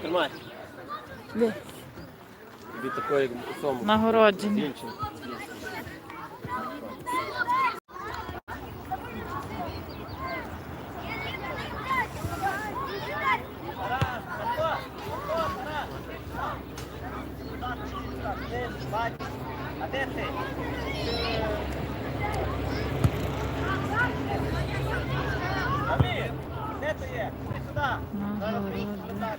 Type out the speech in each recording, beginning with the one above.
Тримай. Такої сому. Нагородження де ти? Амір, де ти є? Іди сюди. Нагородження.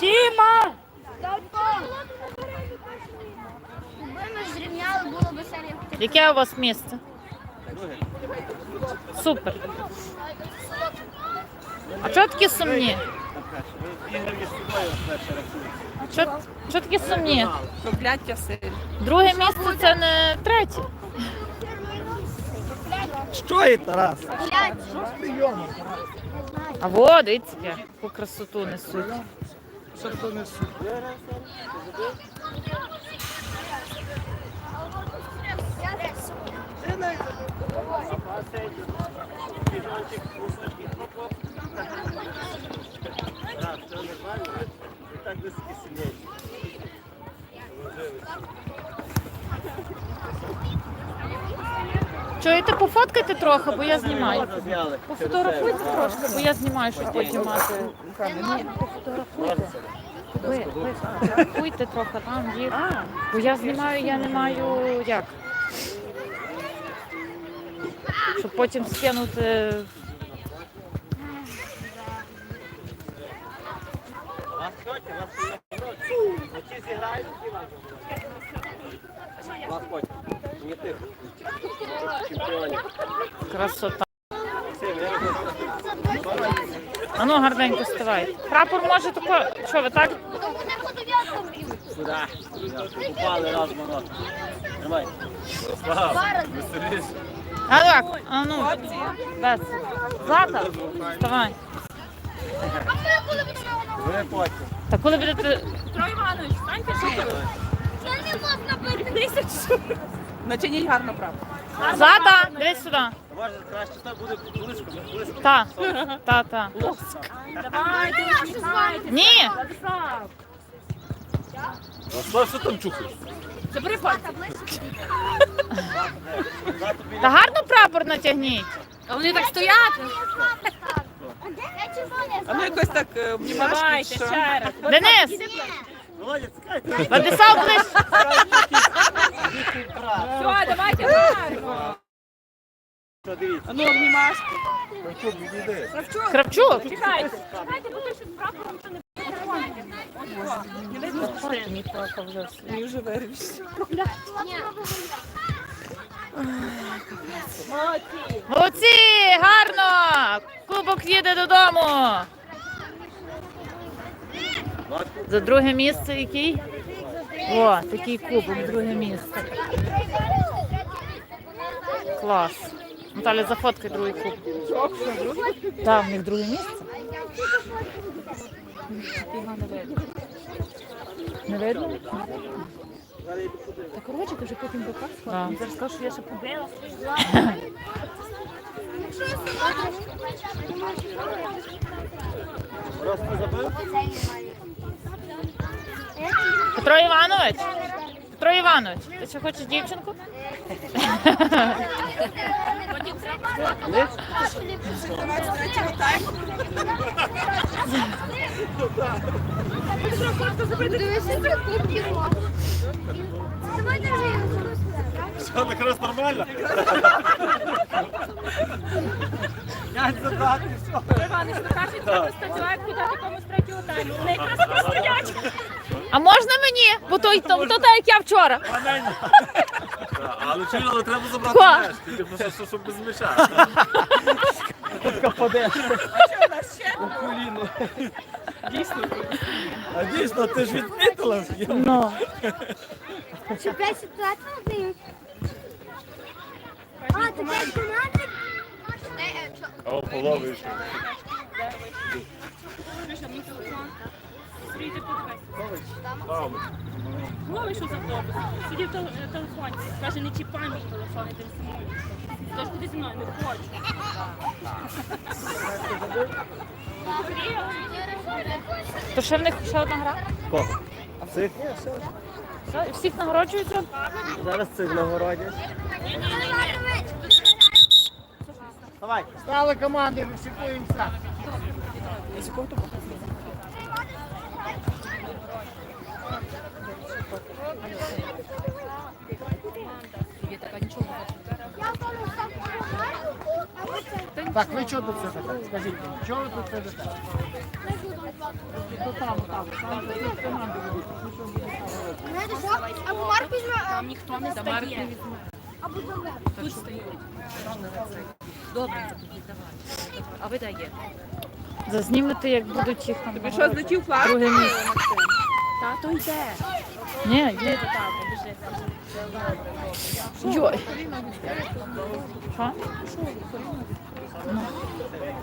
Тіма! Якби ми зрівняли, було б серія. Яке у вас місце? Супер. А чого такі сумні? Рахує. Чого чого такі сумні? Прокляття сильне. Друге місце це не третє. Що є, Тарас? А во, дивіться, яку красоту несуть. Це нормально. І так високі сім'ї. Чуєте, пофоткайте трохи, бо я знімаю. Пофотографуйте трошки, бо я знімаю, щоб потім мати. Ні, пофотографуйте. Ви, ви фотографуйте трохи там їх. Бо я знімаю, я не маю як. Щоб потім скинути. Вас хоче, вас не Вночі зіграють, які вас Вас хоче. Не тих. Чемпіонів. Красота. А ну гарненько ставай. Прапор може тако. Що ви так? Сюди. Упали раз в рот. Тримай. Слава, веселіш. А так, а ну. Без. Злата, вставай. Ви. Та коли будете. Петро Іванович, станьте що тут? Це не можна бити тисячу. Начиніть гарно правду. Злата, дивись сюди. Може краще так буде близько, близько. Та, та, та. Давайте. Ні! Владислав, що там чухаєш? забери пальці. Та гарно прапор натягніть. А вони так стоять. А ну якось так е, обнімашки. Давайте що? ще раз. Денис. Владислав ближ. Все, давайте гарно. А ну обнімашки. Кравчук. Чекайте. Вирвішся. Молодці, гарно. Кубок їде додому. За друге місце який? О, такий кубок, друге місце. Клас. Наталя, зафоткай другий кубок. Так, в них друге місце. Його не видно. Не видно? Та коротше, ти вже потім показувала. Так. Зараз скажу, що я ще побила. Забив? Петро Іванович? Петро Іванович, ти ще хочеш дівчинку? Все, так раз нормально. Я все. Петро Іванович, ви кажете, що ви статюєтку дати комусь третього тайму. Вони якраз не стоять. А можна мені? Бо то, то, як я вчора. Але чули, але треба забрати Ко? м'яч. Тільки просто, що- щоб без м'яча. А дійсно, ти ж відмітила? Ну. Що 5 ситуацій дають? О, половиш. Прийди подивись. Ловиш у автобус. Сидів в тел- в телефоні. Каже, не чіпай мій телефон, я мною. Тож куди зі мною не хочу. То ще в них ще одна гра? Кого? Цих? Все, Всіх нагороджують? Зараз цих нагородять. Давай. Стали команди, вишикуємося. Так, ви чого тут сидите? Скажіть чого ви тут сидите? Знаєте що? Або Марк візьме, Там ніхто не стає. або Добре. Тут стають. А ви є? Зазнімете, як будуть їх там. Тобі що, злетів флаг? Друге місце. Тато йде. Ні, біжи. Йой. Що?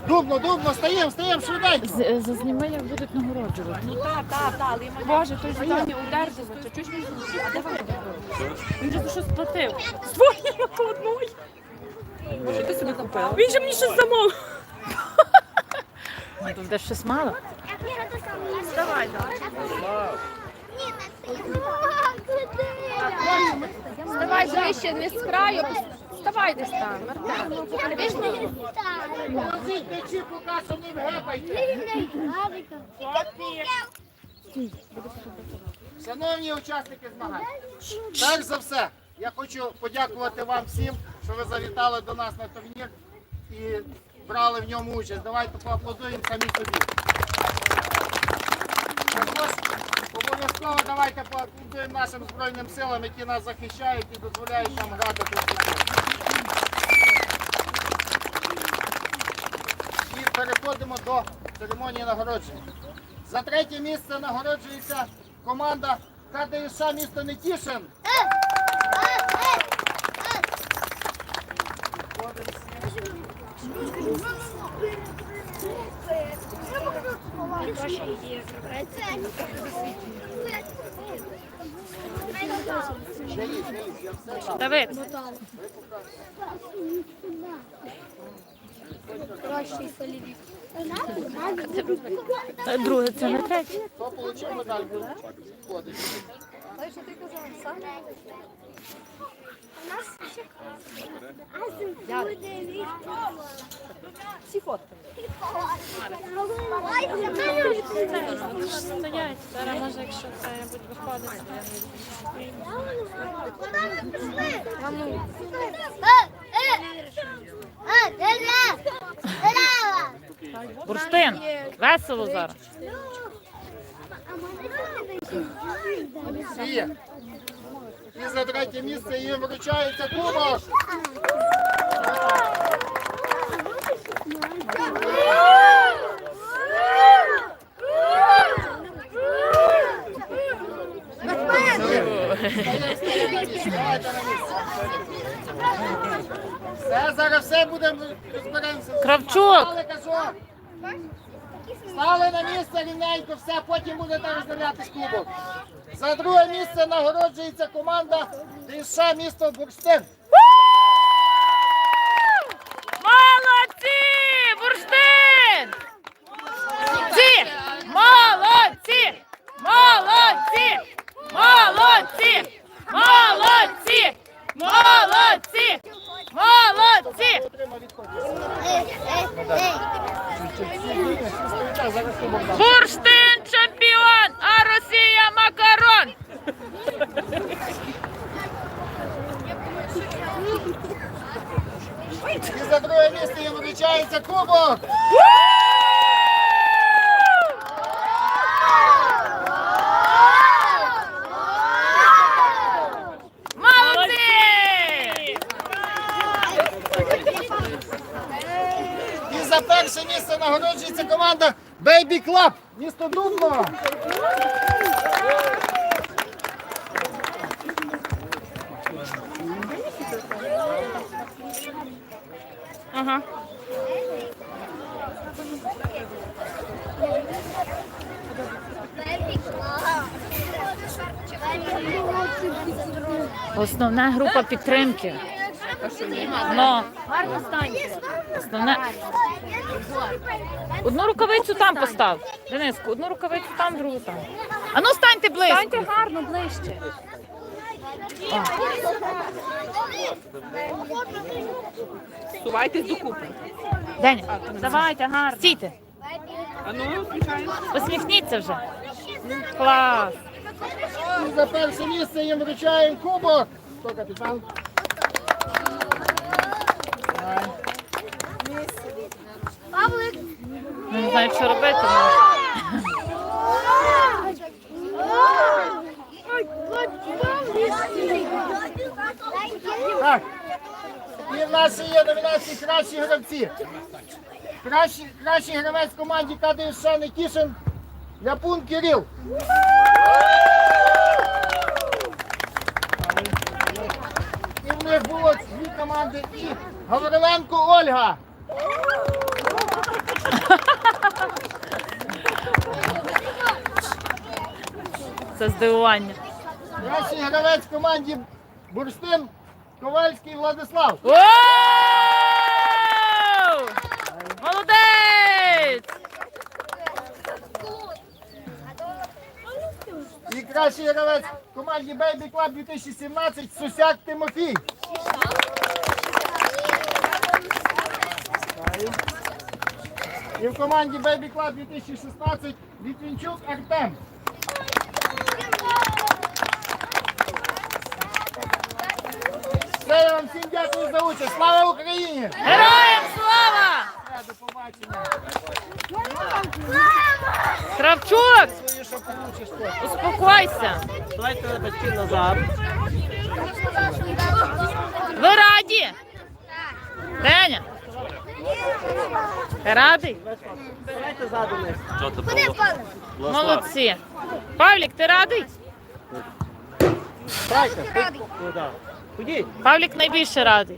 Дубно, дубно, стаємо, стаємо, швиденько. З- Зазніми, як будуть нагороджувати. Ну так, так, так, але я Боже, той задання удержувати. Чуєш мені? А давай. Він же щось сплатив. З твоєї накладної. Що ти собі купила? Він же мені щось замовив. Ну, Тут де щось мало. Давай, давай. Ближче, не з краю. Вставай десь там. Не гепайте. Шановні учасники змагань, перш за все, я хочу подякувати вам всім, що ви завітали до нас на турнір і брали в ньому участь. Давайте поаплодуємо самі собі. Обов'язково давайте поаплодуємо нашим Збройним силам, які нас захищають і дозволяють нам грати тут. І переходимо до церемонії нагородження. За третє місце нагороджується команда КДШ місто Нетішин. Давид. Е, Друге, це не третє. Хто отримав медаль? Входить. Всі фотки. Стоять. Зараз може, якщо це будуть виходити, Бурштин. Весело зараз. І, за третє місце їм вручається кубок. Все, зараз все будемо розберемося. Кравчук. Стали, на місце рівненько, все, потім будете розділятись кубок. За друге місце нагороджується команда ДСШ місто Бурштин. Молодці! Бурштин! Ці! Молодці! Молодці! Молодці! Молодці! Молодці! Молодці! Бурштин чемпіон, а Росія макарон! І за друге місце їм вручається кубок. Молодці! І за перше місце нагороджується команда Baby Club. Місто Дубно. Ага. Основна група підтримки. Ну, Гарно станьте. основне. Одну рукавицю там постав. Дениску, одну рукавицю там, другу там. А ну станьте близько. Станьте гарно ближче. Сувайтесь докупи. Деня, Давайте гарно. стійте. А ну, сміхаємо. Посміхніться вже. Клас. За перше місце їм вручаємо кубок. Хто капітан? Давай. Павлик. Не знаю, що робити. Так. І в нас є номінації кращі гравці. Кращий, кращий гравець команді КДСШ Никішин Ляпун Кирил. І в них було дві команди і Гавриленко Ольга. Це здивування. Кращий гравець в команді Бурштин Ковальський Владислав. Молодець! І кращий гравець в команді Baby Club 2017 Сусяк Тимофій. І в команді Baby Club 2016 Літвінчук Артем. Все, я вам всім дякую за участь. Слава Україні! Героям слава! Все, До побачення. Кравчук, Свої, що получиш, то. успокойся. Давайте батьків назад. Ви раді? Деня? Радий? Куди? Павлик? Молодці. Павлік, ти радий? Радий. Павлік найбільше радий.